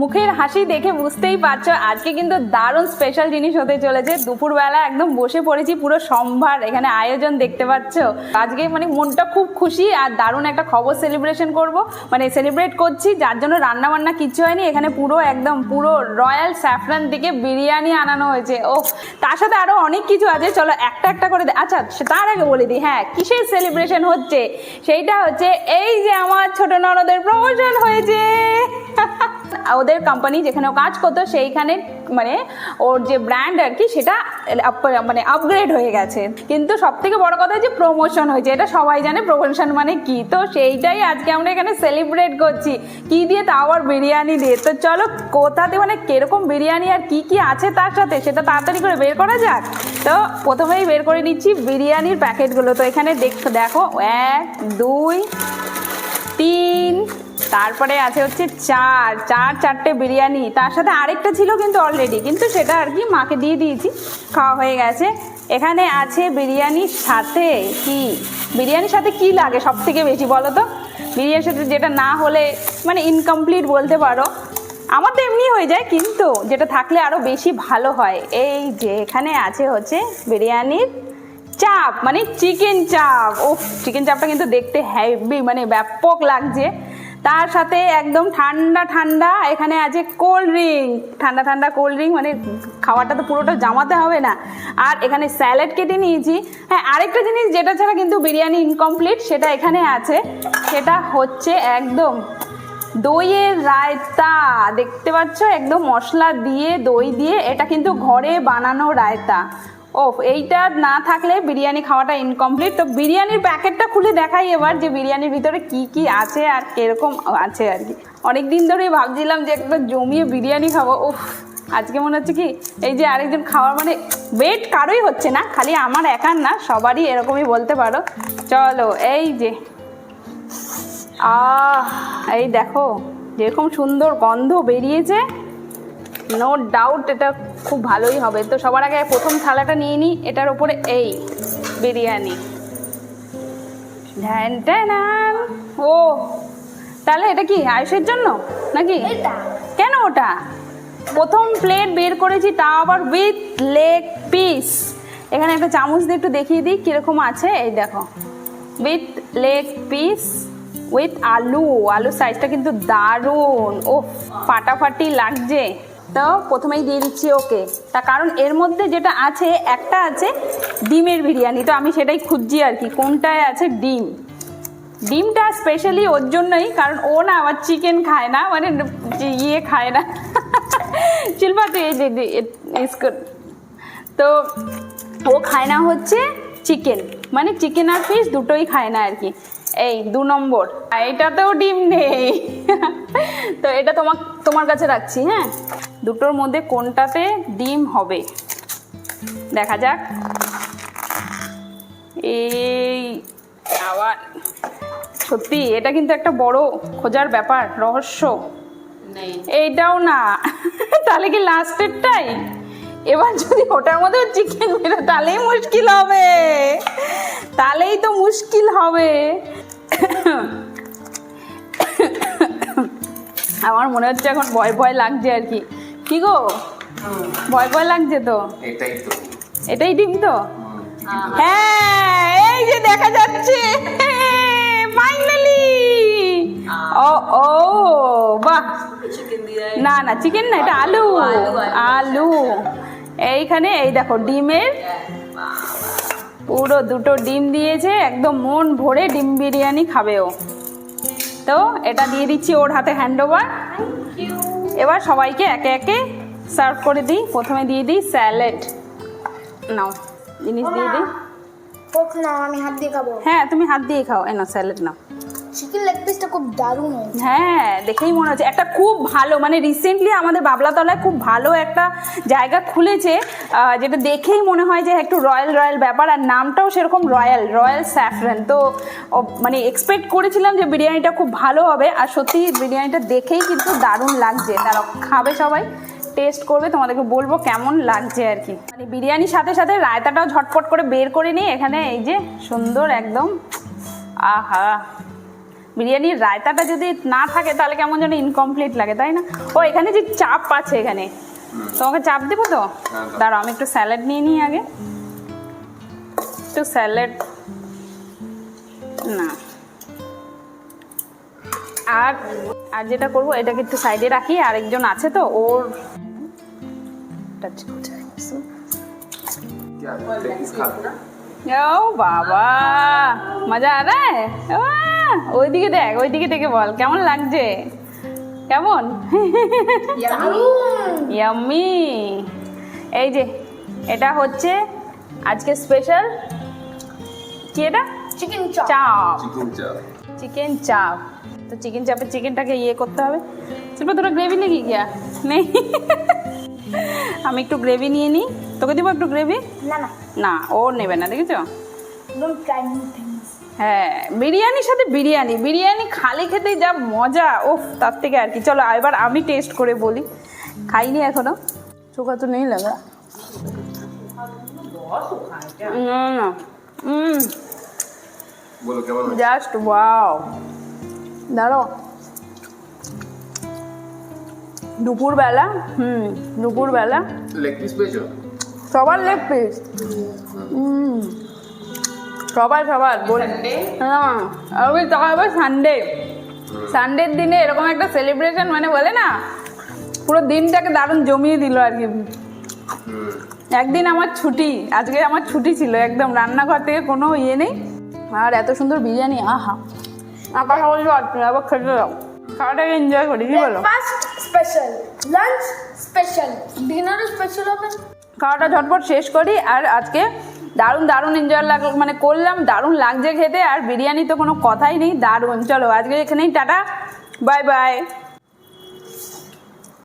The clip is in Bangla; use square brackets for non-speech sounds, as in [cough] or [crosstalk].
মুখের হাসি দেখে বুঝতেই পারছ, আজকে কিন্তু দারুণ স্পেশাল জিনিস হতে চলেছে। দুপুরবেলা একদম বসে পড়েছি পুরো সম্ভার, এখানে আয়োজন দেখতে পাচ্ছ। আজকে মানে মনটা খুব খুশি আর দারুণ একটা খবর সেলিব্রেশন করব। মানে সেলিব্রেট করছি, যার জন্য রান্না বান্না কিচ্ছু হয়নি, এখানে পুরো একদম পুরো রয়্যাল স্যাফরান থেকে বিরিয়ানি আনানো হয়েছে। ও তার সাথে আরও অনেক কিছু আছে, চলো একটা একটা করে আচ্ছা তার আগে বলে দিই হ্যাঁ কিসের সেলিব্রেশন হচ্ছে? সেইটা হচ্ছে, এই যে আমার ছোট ননদের প্রমোশন হয়েছে। [laughs] ওদের কোম্পানি যেখানে ও কাজ করতো, সেইখানে মানে ওর যে ব্র্যান্ড আর কি, সেটা মানে আপগ্রেড হয়ে গেছে। কিন্তু সব থেকে বড় কথা যে প্রমোশন হয়েছে। এটা সবাই জানে প্রমোশন মানে কি? তো সেইটাই আজকে আমরা এখানে সেলিব্রেট করছি। কি দিয়ে তা আবার বিরিয়ানি দিয়ে? তো চলো কোথাতে মানে কীরকম বিরিয়ানি আর কি কি আছে তার সাথে, সেটা তাড়াতাড়ি করে বের করা যাক। তো প্রথমেই বের করে নিচ্ছি বিরিয়ানির প্যাকেটগুলো। তো এখানে দেখ, দেখো, এক, দুই, তিন তারপরে আছে হচ্ছে চার চার, চারটে বিরিয়ানি। তার সাথে আরেকটা ছিল কিন্তু অলরেডি কিন্তু সেটা আর কি মাকে দিয়ে দিয়েছি, খাওয়া হয়ে গেছে। এখানে আছে বিরিয়ানির সাথে কি? বিরিয়ানির সাথে কি লাগে সব থেকে বেশি বলো তো? বিরিয়ানির সাথে যেটা না হলে মানে ইনকমপ্লিট বলতে পারো। আমার তো এমনি হয়ে যায়, কিন্তু যেটা থাকলে আরও বেশি ভালো হয়। এই যে এখানে আছে হচ্ছে বিরিয়ানির চাপ মানে চিকেন চাপ। ও চিকেন চাপটা কিন্তু দেখতে হেভি মানে ব্যাপক লাগছে। তার সাথে একদম ঠান্ডা ঠান্ডা, এখানে আছে কোল্ড ড্রিঙ্ক ঠান্ডা ঠান্ডা কোল্ড ড্রিঙ্ক মানে খাবারটা তো পুরোটা জামাতে হবে না। আর এখানে স্যালাড কেটে নিয়েছি। হ্যাঁ আরেকটা জিনিস যেটা ছাড়া কিন্তু বিরিয়ানি ইনকমপ্লিট সেটা এখানে আছে। সেটা হচ্ছে একদম দইয়ের রায়তা। দেখতে পাচ্ছ? একদম মশলা দিয়ে, দই দিয়ে। এটা কিন্তু ঘরে বানানো রায়তা। ও এইটা না থাকলে বিরিয়ানি খাওয়াটা ইনকমপ্লিট তো বিরিয়ানির প্যাকেটটা খুলে দেখাই এবার যে বিরিয়ানির ভিতরে কি কি আছে আর কীরকম আছে আর কি। অনেক দিন ধরেই ভাবছিলাম যে একটা জমিয়ে বিরিয়ানি খাব। উফ আজকে মনে হচ্ছে কি এই যে আরেকজন খাওয়ার মানে ওয়েট কারোই হচ্ছে না, খালি আমার একার না, সবারই এরকমই বলতে পারো। চলো, এই যে, আহ, এই দেখো, যেরকম সুন্দর গন্ধ বেরিয়েছে। নো ডাউট এটা খুব ভালোই হবে। তো সবার আগে প্রথম থালাটা নিয়ে নিই এটার উপরে এই বিরিয়ানি। ও তাহলে এটা কি আয়ুষের জন্য নাকি? এটা। কেন ওটা? প্রথম প্লেট বের করেছি তা আবার উইথ লেগ পিস এখানে একটা চামচ দিয়ে একটু দেখিয়ে দিই কীরকম আছে। এই দেখো। উইথ লেগ পিস উইথ আলু। আলু সাইজটা কিন্তু দারুণ। ও ফাটাফাটি লাগছে। তো প্রথমেই দিয়ে দিচ্ছি ওকে। তার কারণ এর মধ্যে যেটা আছে, একটা আছে ডিমের বিরিয়ানি। তো আমি সেটাই খুঁজছি আর কি, কোনটায় আছে ডিম। ডিমটা স্পেশালি ওর জন্যই, কারণ ও না আবার চিকেন খায় না মানে ইয়ে খায় না। শিল্পা, তুই তো ও খায় না হচ্ছে চিকেন মানে চিকেন আর ফিশ দুটোই খায় না আর কি। এই দু নম্বর। এটাতেও ডিম নেই। তো এটা তোমার তোমার কাছে রাখছি হ্যাঁ? দুটোর মধ্যে কোনটাতে ডিম হবে? দেখা যাক। এই আবার সত্যি এটা কিন্তু একটা বড় খোঁজার ব্যাপার রহস্য। এইটাও না। [laughs] তাহলে কি লাস্টেরটাই এবার যদি ওটার মধ্যে চিকেন বেরো তাহলেই মুশকিল হবে। তাহলেই তো মুশকিল হবে। আমার মনে হচ্ছে এখন ভয় ভয় লাগছে আর কি। কি গো? ভয় ভয় লাগছে তো? এটাই তো। এটাই ডিম তো? হ্যাঁ এই যে দেখা যাচ্ছে। ফাইনালি ও ও বাহ। না না চিকেন না এটা আলু। আলু এইখানে এই দেখো ডিমের পুরো দুটো ডিম দিয়েছে। একদম মন ভরে ডিম বিরিয়ানি খাবে ও। তো এটা দিয়ে দিচ্ছি ওর হাতে হ্যান্ড ওভার এবার সবাইকে একে একে সার্ভ করে দিই। প্রথমে দিয়ে দিই স্যালাড। নাও জিনিস দিয়ে দিই। আমি হাত দিয়ে খাব। হ্যাঁ তুমি হাত দিয়ে খাও। এ নাও স্যালাড নাও। চিকেন লেগ পিসটা খুব দারুণ হয়েছে। হ্যাঁ দেখেই মনে হচ্ছে। একটা খুব ভালো মানে রিসেন্টলি আমাদের বাবলাতলায় খুব ভালো একটা জায়গা খুলেছে যেটা দেখেই মনে হয় যে একটু রয়্যাল রয়্যাল ব্যাপার, আর নামটাও সেরকম রয়্যাল রয়্যাল স্যাফরান। তো মানে এক্সপেক্ট করেছিলাম যে বিরিয়ানিটা খুব ভালো হবে, আর সত্যি বিরিয়ানিটা দেখেই কিন্তু দারুণ লাগছে। তারা খাবে সবাই টেস্ট করবে, তোমাদেরকে বলব কেমন লাগছে আর কি। মানে বিরিয়ানির সাথে সাথে রায়তাটাও ঝটপট করে বের করে নিই, এখানে এই যে সুন্দর একদম, আহা। বিরিয়ানির রায়তাটা যদি না থাকে তাহলে কেমন যেন ইনকমপ্লিট লাগে তাই না? ও এখানে যে চাপ আছে এখানে। তোমাকে চাপ দেবো তো? দাঁড়াও আমি একটু স্যালাড নিয়ে নিই আগে। একটু স্যালাড। না। আর আর যেটা করব এটাকে একটু সাইডে রাখি আরেকজন আছে তো ওর ও বাবা! মজা আ রা? ওইদিকে দেখ ওইদিকে থেকে বল কেমন লাগছে? কেমন? ইয়াম্মি এই যে এটা হচ্ছে আজকে স্পেশাল কি এটা? চিকেন চাপ চিকেন চাপ তো চিকেন চাপের চিকেনটাকে ইয়ে করতে হবে। তারপর তোরা গ্রেভি নাকি গিয়া? নেই। আমি একটু গ্রেভি নিয়ে নিই। তোকে দিব একটু গ্রেভি না না। ও নেবে না দেখেছ? হ্যাঁ বিরিয়ানির সাথে বিরিয়ানি বিরিয়ানি খালি খেতেই যা মজা ওফ তার থেকে আর কি। চলো এবার আমি টেস্ট করে বলি। খাইনি এখনও। চোখা তো নেই লাগা। না হুম জাস্ট ওয়াও দাঁড়ো দুপুরবেলা হুম দুপুরবেলা। লেগ পিস পেয়েছ? সবার লেগ পিস হুম সবার সবার বল হ্যাঁ আমি তারপর সানডে সানডের দিনে এরকম একটা সেলিব্রেশন মানে বলে না? পুরো দিনটাকে দারুণ জমিয়ে দিল আর কি। একদিন আমার ছুটি আজকে আমার ছুটি ছিল একদম রান্নাঘর থেকে কোনো ইয়ে নেই। আর এত সুন্দর বিরিয়ানি আহা। আর কথা বলব আবার খেতে দাও। খাওয়াটাকে এনজয় করি কি বলো? স্পেশাল লাঞ্চ স্পেশাল ডিনারও স্পেশাল হবে। খাওয়াটা ঝটপট শেষ করি আর আজকে দারুণ দারুণ এনজয় লাগল মানে করলাম, দারুণ লাগছে খেতে, আর বিরিয়ানি তো কোনো কথাই নেই, দারুণ। চলো, আজকে এখানেই টাটা বাই বাই